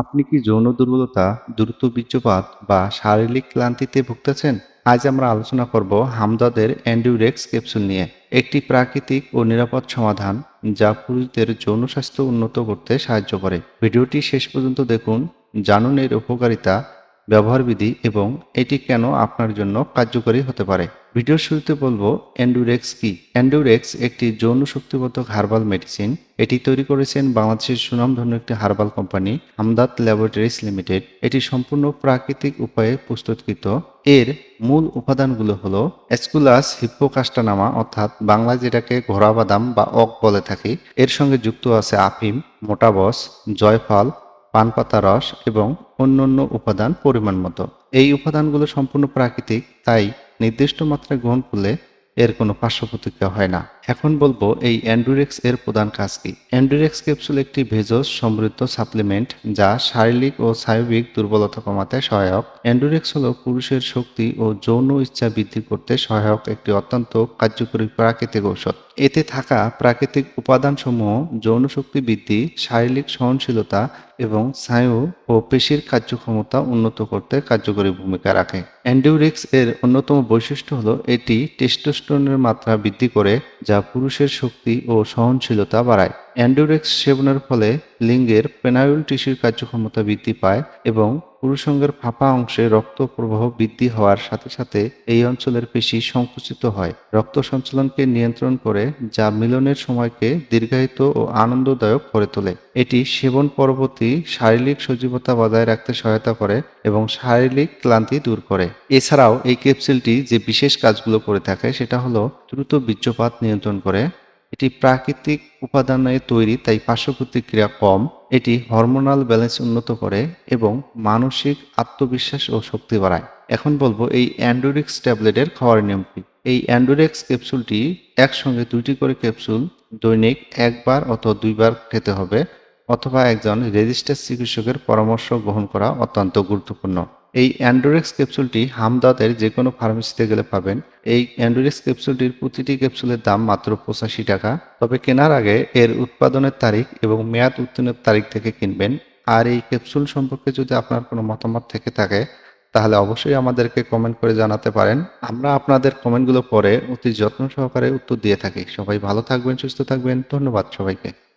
আপনি কি যৌন দুর্বলতা, দ্রুত বীর্যপাত বা শারীরিক ক্লান্তিতে ভুগতেছেন? আজ আমরা আলোচনা করব হামদাদের অ্যান্ডিউরেক্স ক্যাপসুল নিয়ে। একটি প্রাকৃতিক ও নিরাপদ সমাধান যা পুরুষদের যৌন স্বাস্থ্য উন্নত করতে সাহায্য করে। ভিডিওটি শেষ পর্যন্ত দেখুন। জানুন এর উপকারিতা ব্যবহার বিধি এবং এটি কেন আপনার জন্য কার্যকরী হতে পারে। ভিডিওর শুরুতে বলব অ্যান্ডুরেক্স কি? অ্যান্ডুরেক্স একটি যৌন শক্তিবর্ধক হার্বাল মেডিসিন। এটি তৈরি করেছেন বাংলাদেশের সুনামধন্য একটি herbal company Hamdard laboratories limited. এটি সম্পূর্ণ প্রাকৃতিক উপায়ে প্রস্তুতকৃত। এর মূল উপাদানগুলো হলো এসকুলাস হিপ্পোকাস্টানামা, অর্থাৎ বাংলায় যেটাকে ঘোড়া বাদাম বা অক বলে থাকি। এর সঙ্গে যুক্ত আছে আফিম মোটাবস জয়ফল পানপাতা রস এবং অন্যান্য উপাদান পরিমাণ মতো। এই উপাদানগুলো সম্পূর্ণ প্রাকৃতিক, তাই নির্দিষ্ট মাত্রায় গ্রহণ করলে এর কোনো পার্শ্ব প্রতিক্রিয়া হয় না। এখন বলব এই অ্যান্ডুরেক্স এর প্রধান কাজ কি? অ্যান্ডুরেক্স ক্যাপসুল একটি ভেজস সমৃদ্ধ সাপ্লিমেন্ট যা শারীরিক ও স্নায়বিক দুর্বলতা কমাতে সহায়ক। অ্যান্ডুরেক্স হলো পুরুষের শক্তি ও যৌন ইচ্ছা বৃদ্ধি করতে সহায়ক একটি অত্যন্ত কার্যকরী প্রাকৃতিক ঔষধ। এতে থাকা প্রাকৃতিক উপাদানসমূহ, যৌন শক্তি বৃদ্ধি, শারীরিক সহনশীলতা এবং স্নায়ু ও পেশির কার্যক্ষমতা উন্নত করতে কার্যকরী ভূমিকা রাখে। অ্যান্ডিউরিক্স এর অন্যতম বৈশিষ্ট্য হলো এটি টেস্টোস্টেরনের মাত্রা বৃদ্ধি করে, যা পুরুষের শক্তি ও সহনশীলতা বাড়ায়। অ্যান্ডুরেক্স সেবনের ফলে লিঙ্গের পেনাইল টিস্যুর কার্যক্ষমতা বৃদ্ধি পায় এবং পুরুষঙ্গের ফাঁপা অংশে রক্ত প্রবাহ বৃদ্ধি হওয়ার সাথে সাথে এই অঞ্চলের পেশি সংকুচিত হয়। রক্ত সঞ্চালনকে নিয়ন্ত্রণ করে যা মিলনের সময়কে দীর্ঘায়িত ও আনন্দদায়ক করে তোলে। এটি সেবন পরবর্তী শারীরিক সজীবতা বজায় রাখতে সহায়তা করে এবং শারীরিক ক্লান্তি দূর করে। এছাড়াও এই ক্যাপসুলটি যে বিশেষ কাজগুলো করে থাকে সেটা হলো দ্রুত বীর্যপাত নিয়ন্ত্রণ করে এটি প্রাকৃতিক উপাদানে তৈরি, তাই পার্শ্ব প্রতিক্রিয়া কম। এটি হরমোনাল ব্যালেন্স উন্নত করে এবং মানসিক আত্মবিশ্বাস ও শক্তি বাড়ায়। এখন বলব এই অ্যান্ডোরিক্স ট্যাবলেটের খাওয়ার নিয়ম কি এই অ্যান্ডোরেক্স ক্যাপসুলটি একসঙ্গে দুইটি করে ক্যাপসুল দৈনিক একবার অথবা দুইবার খেতে হবে, অথবা একজন রেজিস্টার চিকিৎসকের পরামর্শ গ্রহণ করা অত্যন্ত গুরুত্বপূর্ণ। এই অ্যান্ডোরেক্স ক্যাপসুলটি হামদাদের যে কোনো ফার্মেসিতে গেলে পাবেন। এই অ্যান্ডোরেক্স ক্যাপসুলটির প্রতিটি ক্যাপসুলের দাম মাত্র পঁচাশি টাকা। তবে কেনার আগে এর উৎপাদনের তারিখ এবং মেয়াদ উত্তীর্ণের তারিখ থেকে কিনবেন। আর এই ক্যাপসুল সম্পর্কে যদি আপনার কোনো মতামত থেকে থাকে, তাহলে অবশ্যই আমাদেরকে কমেন্ট করে জানাতে পারেন। আমরা আপনাদের কমেন্টগুলো পরে অতি যত্ন সহকারে উত্তর দিয়ে থাকি। সবাই ভালো থাকবেন, সুস্থ থাকবেন। ধন্যবাদ সবাইকে।